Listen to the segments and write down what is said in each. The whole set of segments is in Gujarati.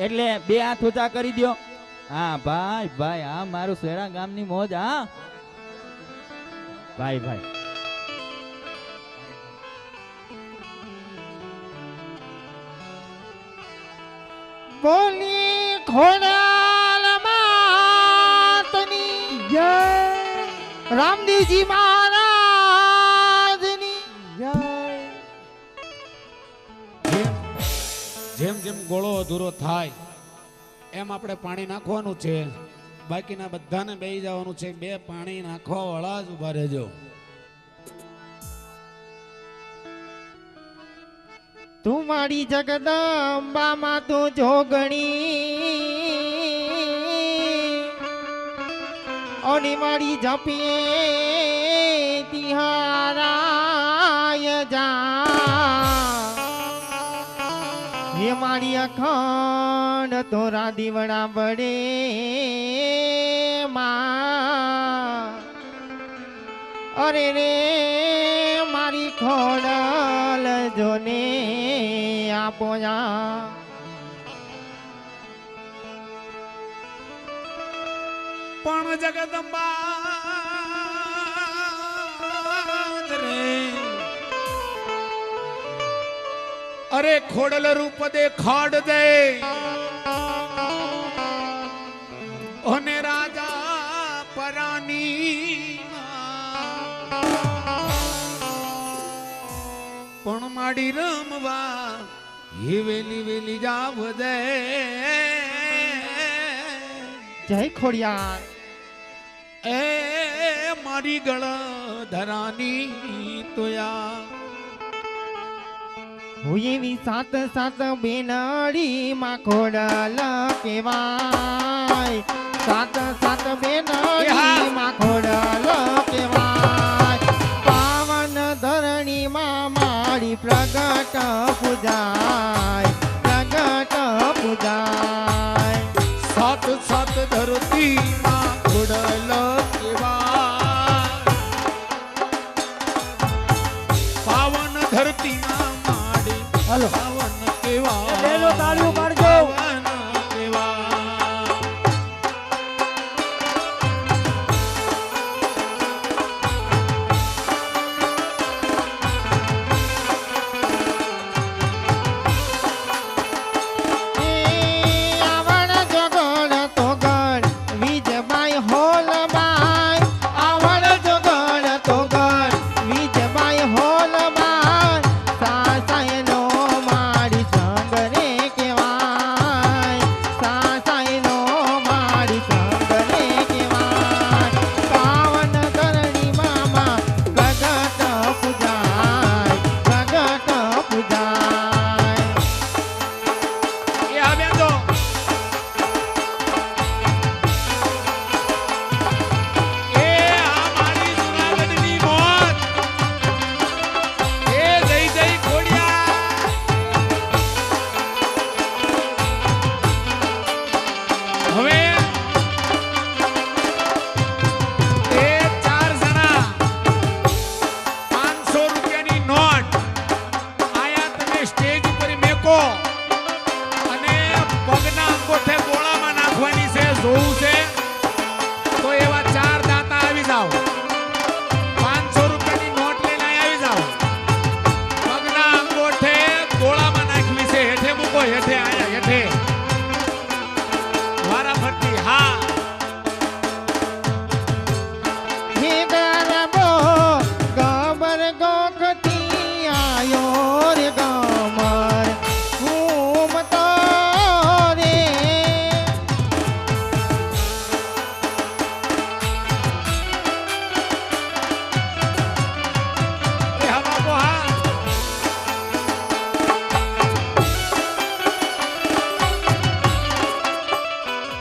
એટલે બે હાથ ઊંચા કરી દ્યો. હા, ભાઈ ભાઈ, હા, મારું શેરા ગામની મોજ, હા. ભાઈ ભાઈ. બોલી ખોડાલ માતની જય. રામદેવજી મહારાજની જેમ જેમ ગોળો અધૂરો થાય, એમ આપણે પાણી નાખવાનું છે. બાકીના બધાને બે જવાનું છે. બે પાણી નાખવા વાળા જ ઊભા રહેજો. તું મારી જગદંબા માં તું જોગણી. ઓની મારી જપીએ તિહારાય જા. મારી અખંડ તોરા દીવડા બડે માં. અરે રે મારી ખોડલ જોને આપો પણ જગદંબા અરે ખોડલ રૂપ દે ખાડ દે. અને રાજા પરાની પણ માડી રમવા એ વેલી વેલી જાવ દે. જય ખોડિયાર. એ મારી ગળ ધરાની તોયા. હું એવી સાત સાત બેનડી માં ખોડલ કેવાય સાત સાત બેનડી માં ખોડલ કેવાય પાવન ધરણી માં મારી પ્રગટ પૂજાય. પ્રગટ પૂજાય. સાત સાત ધરતી માં ખોડલ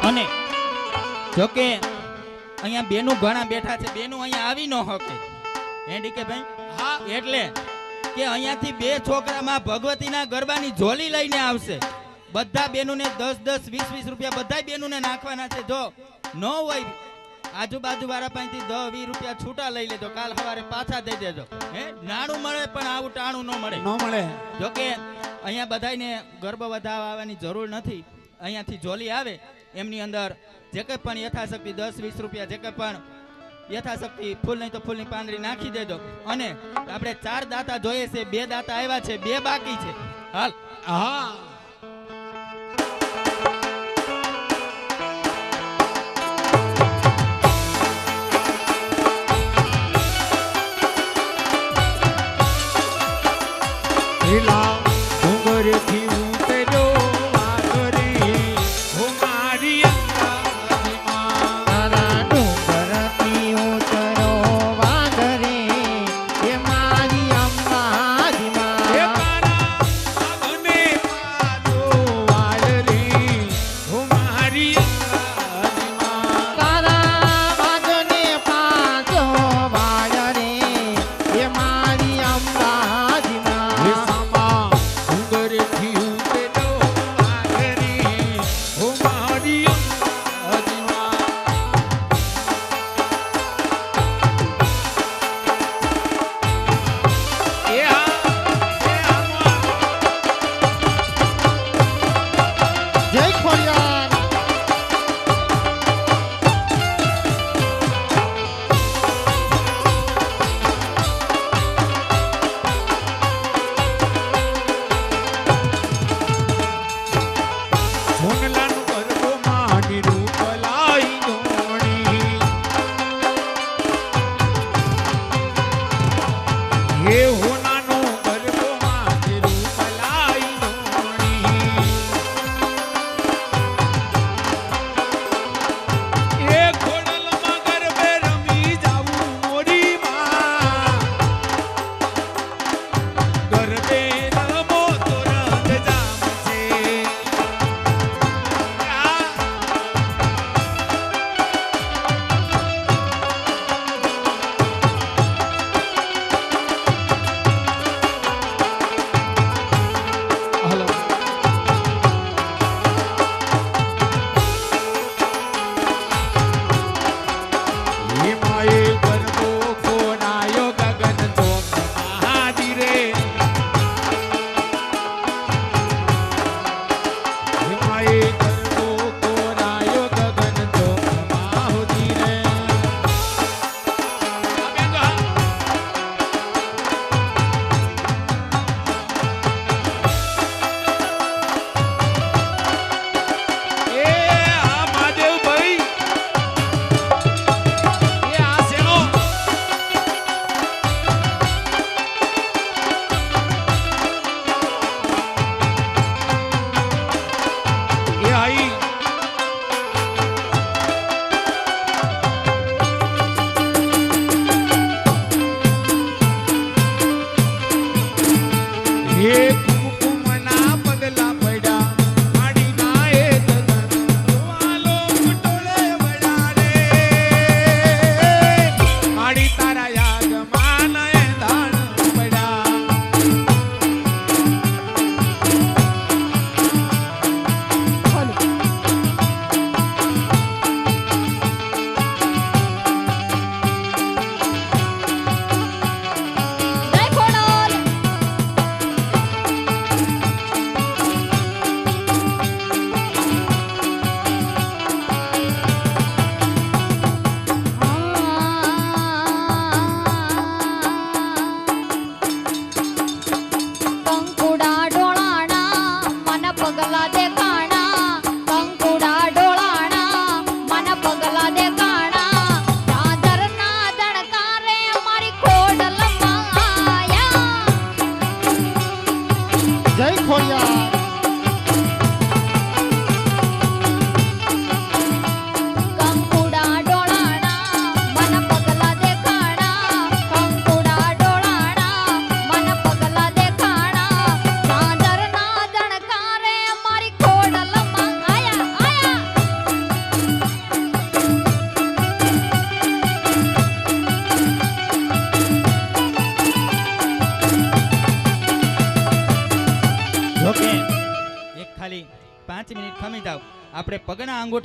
અને જોકે અહીંયા બેનું ઘણા બેઠા છે બેનું અહીંયા આવી ન હકે હે ડીકે ભાઈ? હા એટલે કે અહીંયાથી બે છોકરામાં ભગવતીના ગરબાની ઝોલી લઈને આવશે. બધા બેનુને દસ દસ વીસ વીસ રૂપિયા બધા બેનુને નાખવાના છે. જો ન હોય આજુબાજુ વાળા પાસેથી દસ વીસ રૂપિયા છૂટા લઈ લેજો. કાલ સવારે પાછા દઈ દેજો. હે? નાણું મળે પણ આવું ટાણું ન મળે. ન મળે. જોકે અહીંયા બધાને ગર્ભ વધાવવાની જરૂર નથી. અહીંયાથી જોલી આવે. એમની અંદર જે કંઈ પણ યથાશક્તિ દસ વીસ રૂપિયા જે કંઈ પણ યથાશક્તિ ફૂલ નહીં તો ફૂલની પાંદડી નાખી દેજો. અને આપણે ચાર દાતા જોઈએ છે બે દાતા આવ્યા છે બે બાકી છે. હાલ. હા Relax.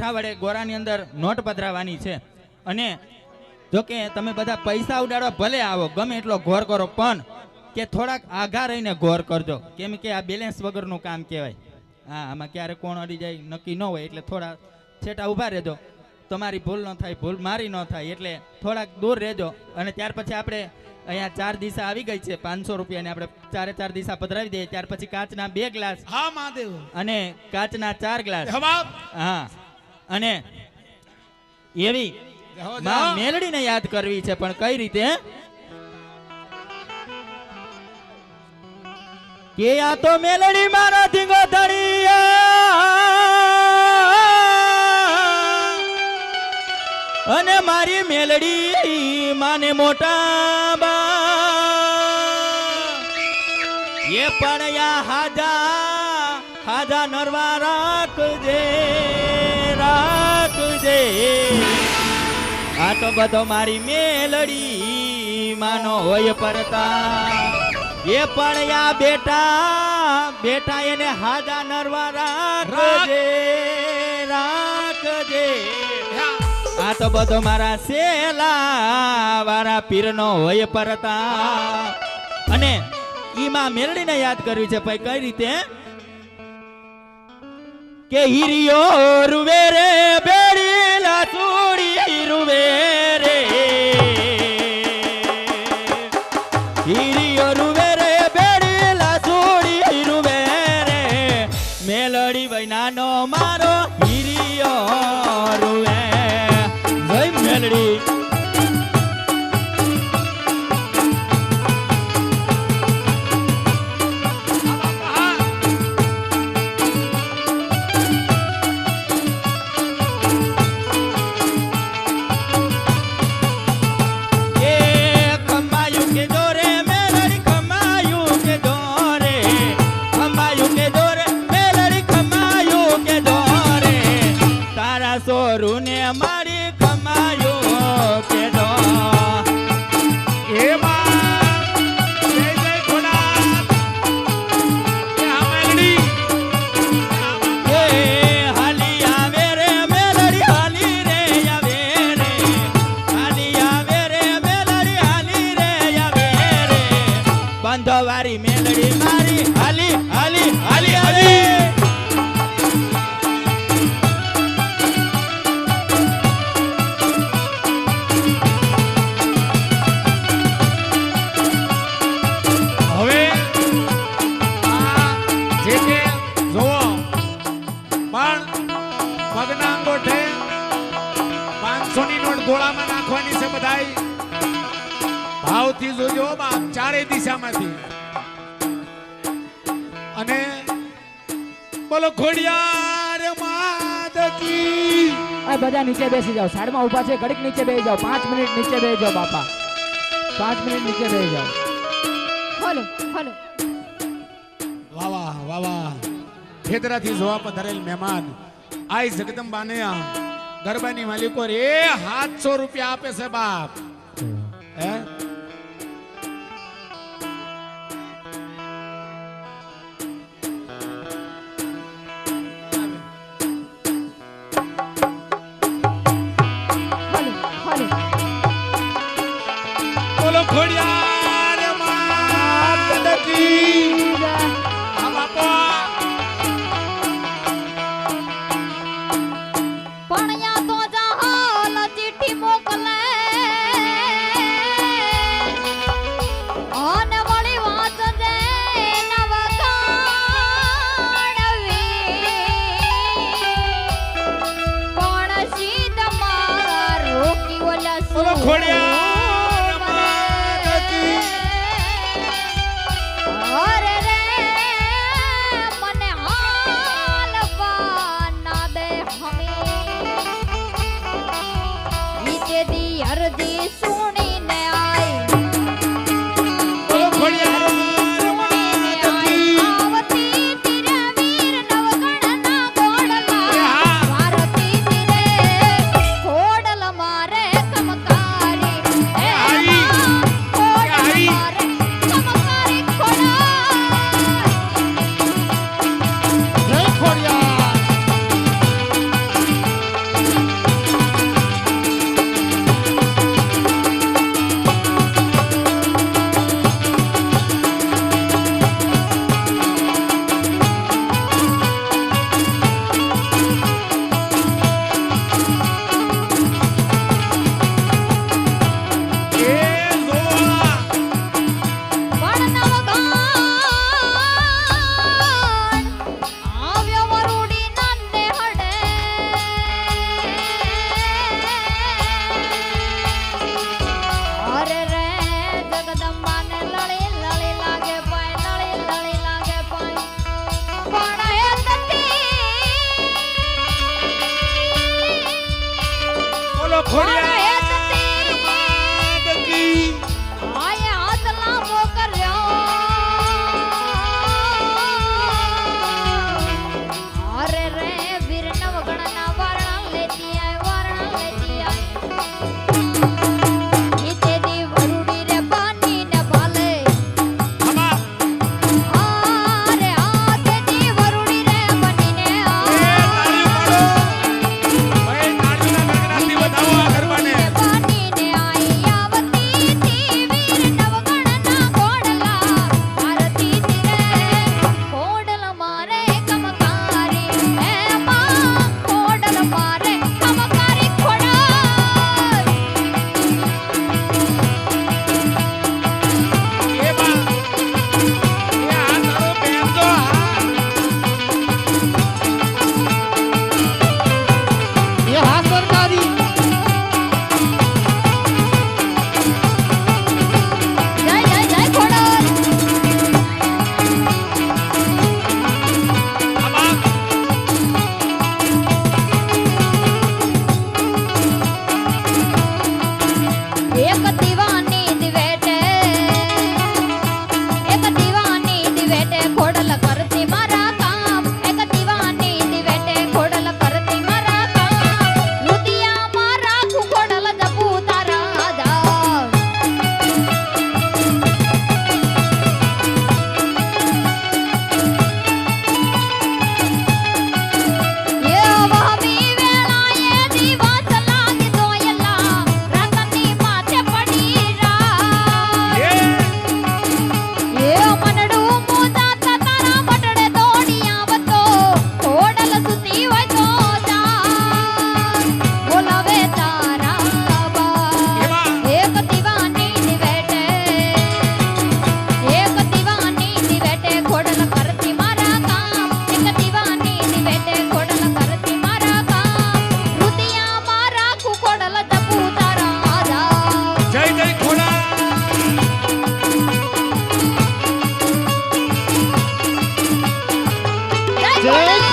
અંગૂઠા વડે ગોરાની અંદર નોટ પધરાવાની છે. અને જો કે તમે બધા પૈસા ઉડાડવા ભલે આવો ગમે એટલો ઘોર કરો પણ કે થોડાક આઘા રહીને ઘોર કરજો. કેમ કે આ બેલેન્સ વગરનું કામ કહેવાય. હા આમાં ક્યારે કોણ અડી જાય નક્કી ન હોય એટલે થોડા છેટા ઊભા રહેજો. તમારી ભૂલ ન થાય ભૂલ મારી ન થાય એટલે થોડાક દૂર રહેજો. અને ત્યાર પછી આપણે અહીંયા ચાર દિશા આવી ગઈ છે પાંચસો રૂપિયાની. આપણે ચારે ચાર દિશા પધરાવી દઈએ ત્યાર પછી કાચના બે ગ્લાસ હા મહાદેવ. અને કાચના ચાર ગ્લાસ. હા. અને એવી મેલડીને યાદ કરવી છે પણ કઈ રીતે? કે આ તો મેલડી મારા ધીંગો ધડિયા અને મારી મેલડી માને મોટા બા. એ પણ યા હાજા હાજા નરવા રાખજે. આ તો બધો મારી મેલડી, માનો હોય પરતા. એ પણ યા બેટા બેટા એને હાજા નરવા રાખજે રાખજે. આ તો બધો મારા સેલા વાળા પીરનો હોય પરતા. અને ઈમાં મેલડીને યાદ કરવી છે ભાઈ, કઈ રીતે? કે હિરિયો રૂવે રે બેડીલા ચૂડી રૂવે જોજો ચારે દિશામાંથી. અને બોલો ઘોડિયાર માત કી બધા નીચે બેસી જાઓ. સાઈડમાં ઊભા છે ઘડીક નીચે બેસી જાઓ. પાંચ મિનિટ નીચે બેસી જાઓ બાપા. પાંચ મિનિટ નીચે બેસી જાઓ. વાહ વાહ વાહ વાહ. ખેતરાથી જોવા પધારેલ મહેમાન. આઈ જગદંબાને આ ગરબાની માલિકો રે સાતસો રૂપિયા આપે છે બાપ. હે?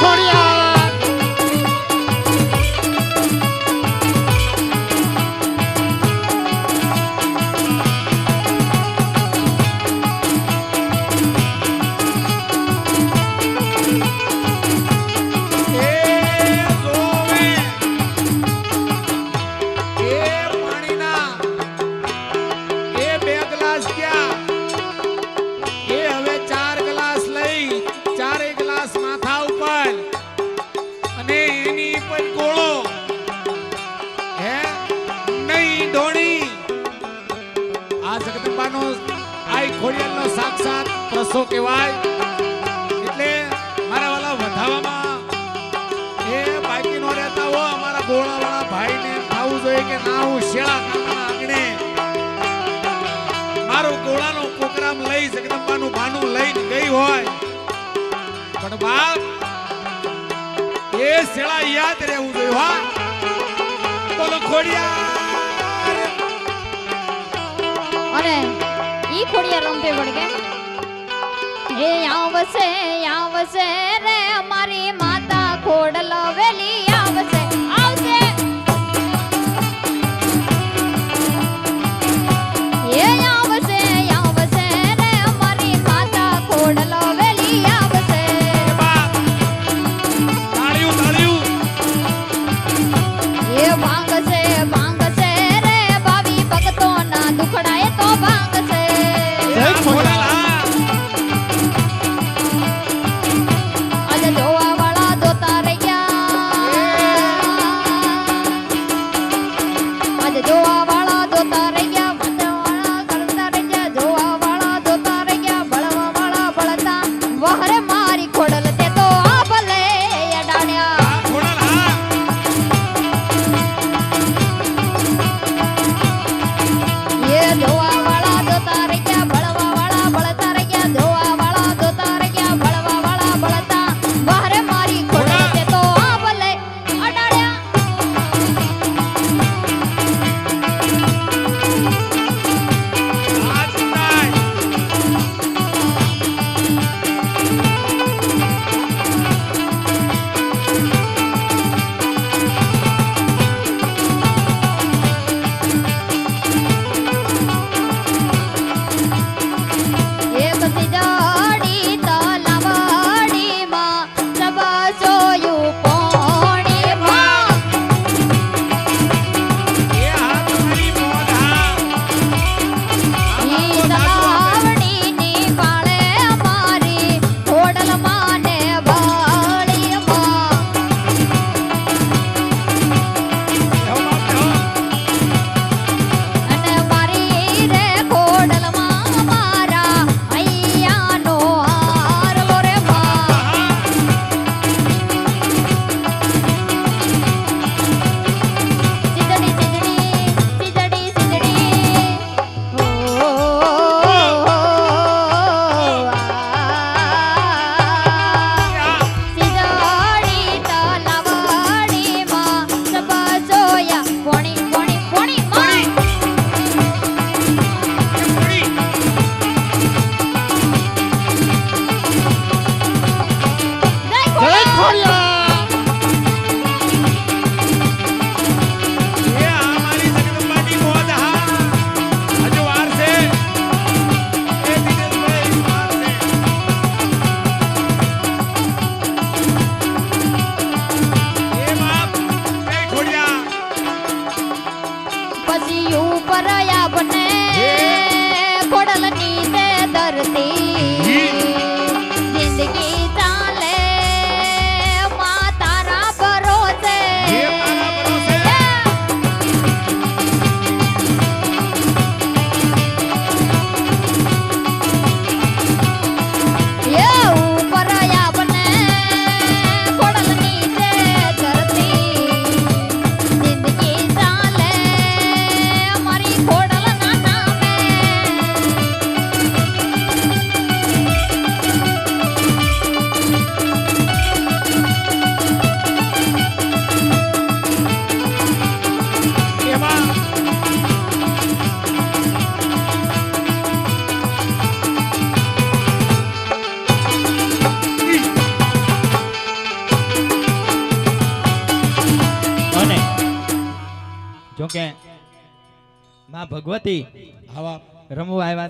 Tony જગદંબામ લઈ જગદંબાનું બાનું લઈને ગઈ હોય. પણ બાપ, એ શેળા યાદ રહેવું જોઈએ, હા. બોલો ખોડિયા અરે ઈ ખોડિયા રમતે વળગે? હે આવશે આવશે રે મારી માતા ખોડલા.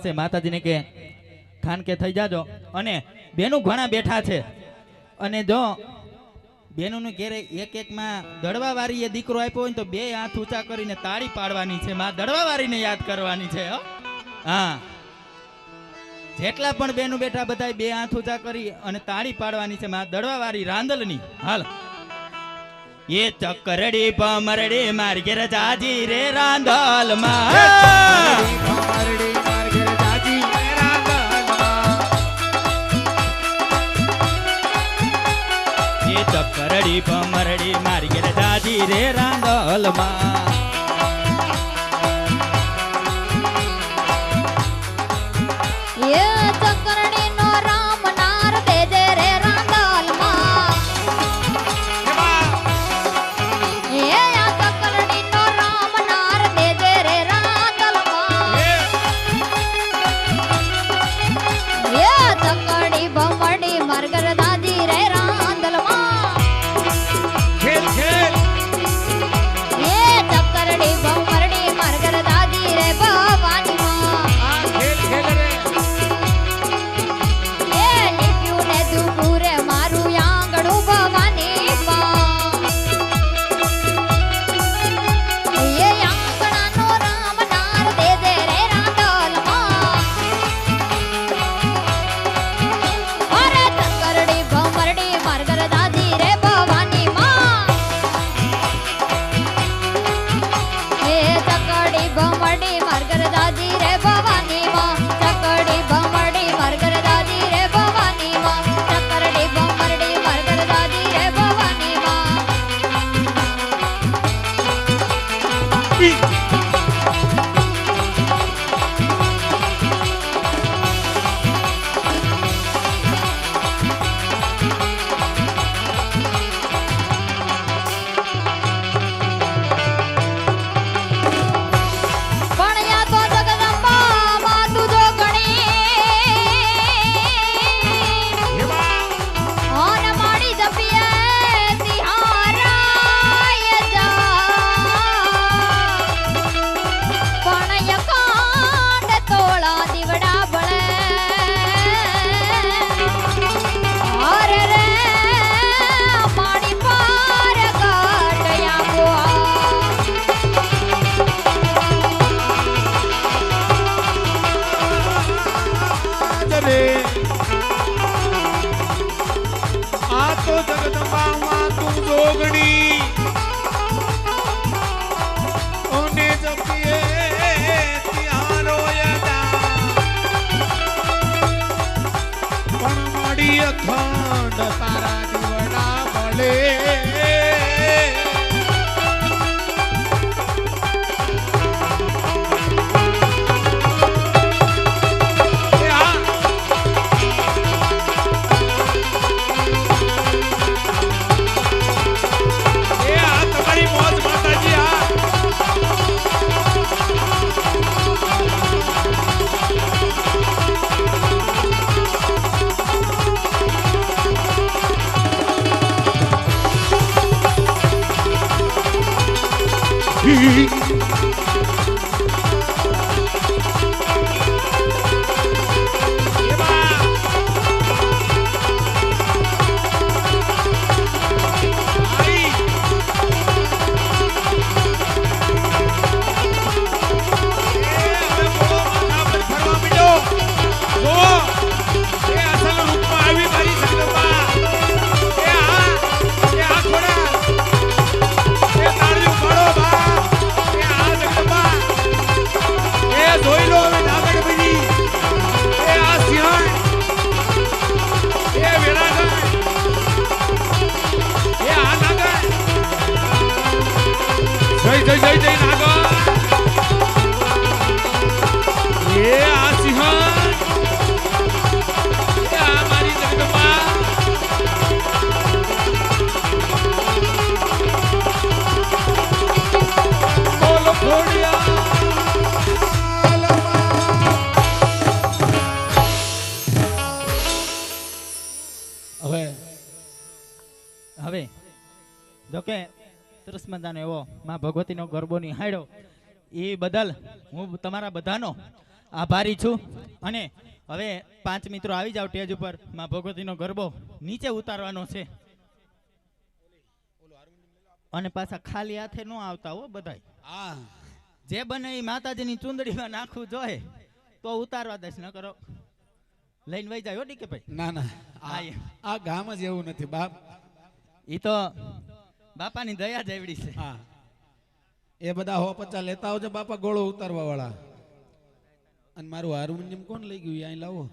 પાસે માતાજીને કે ખાન કે થઈ જાજો. અને બેનું ઘણા બેઠા છે. અને જો બેનોનું ઘેરે એક એકમાં દડવા વાળી દીકરો આપ્યો હોય તો બે હાથ ઊંચા કરીને તાળી પાડવાની છે. માં દડવા વાળીને યાદ કરવાની છે, હા. જેટલા પણ બેનું બેઠા બધા બે હાથ ઊંચા કરી અને તાળી પાડવાની છે. માં દડવા વાળી રાંદલની. હાલ. એ ચકરડી મારી માર્ગે રજાજી રે રાંધોલમાં પમરડી મારી ઘેર દાદી રે રાંદલમાં તો કે એવો માં ભગવતીનો ગરબો નિહાળ્યો. એ બદલ હું તમારા બધાનો આભારી છું. અને હવે પાંચ મિત્રો આવી જાવ ટેજ ઉપર. માં ભગવતીનો ગરબો નીચે ઉતારવાનો છે. અને પાછા ખાલી હાથે ન આવતા હો બધા જે બને એ માતાજીની ચુંદડીમાં નાખવું જોઈએ. તો ઉતારવા દેશ ન કરો. લઈને વહી જાય હો ડીકે ભાઈ ના ના. આ ગામ જ એવું નથી બાપ. એ તો બાપાની દયા જ એવડી છે. હા. એ બધા હો પચા લેતા આવજો બાપા ગોળો ઉતારવા વાળા અને મારું હાર્મોનિયમ કોણ લઈ ગયું? અહીં લાવો.